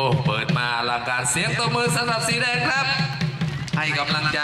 อ้เปิดมาลังการเสียงตัวมือสำหรับสีแดงครับ ให้กำลังใจ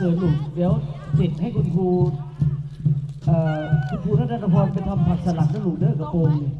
เขินลูกเดี๋ยวติดให้คุณครูเอ่อคุณครูนัทพรไปทำผักสลัดนะลูกเด้อกระโปรงเนี่ย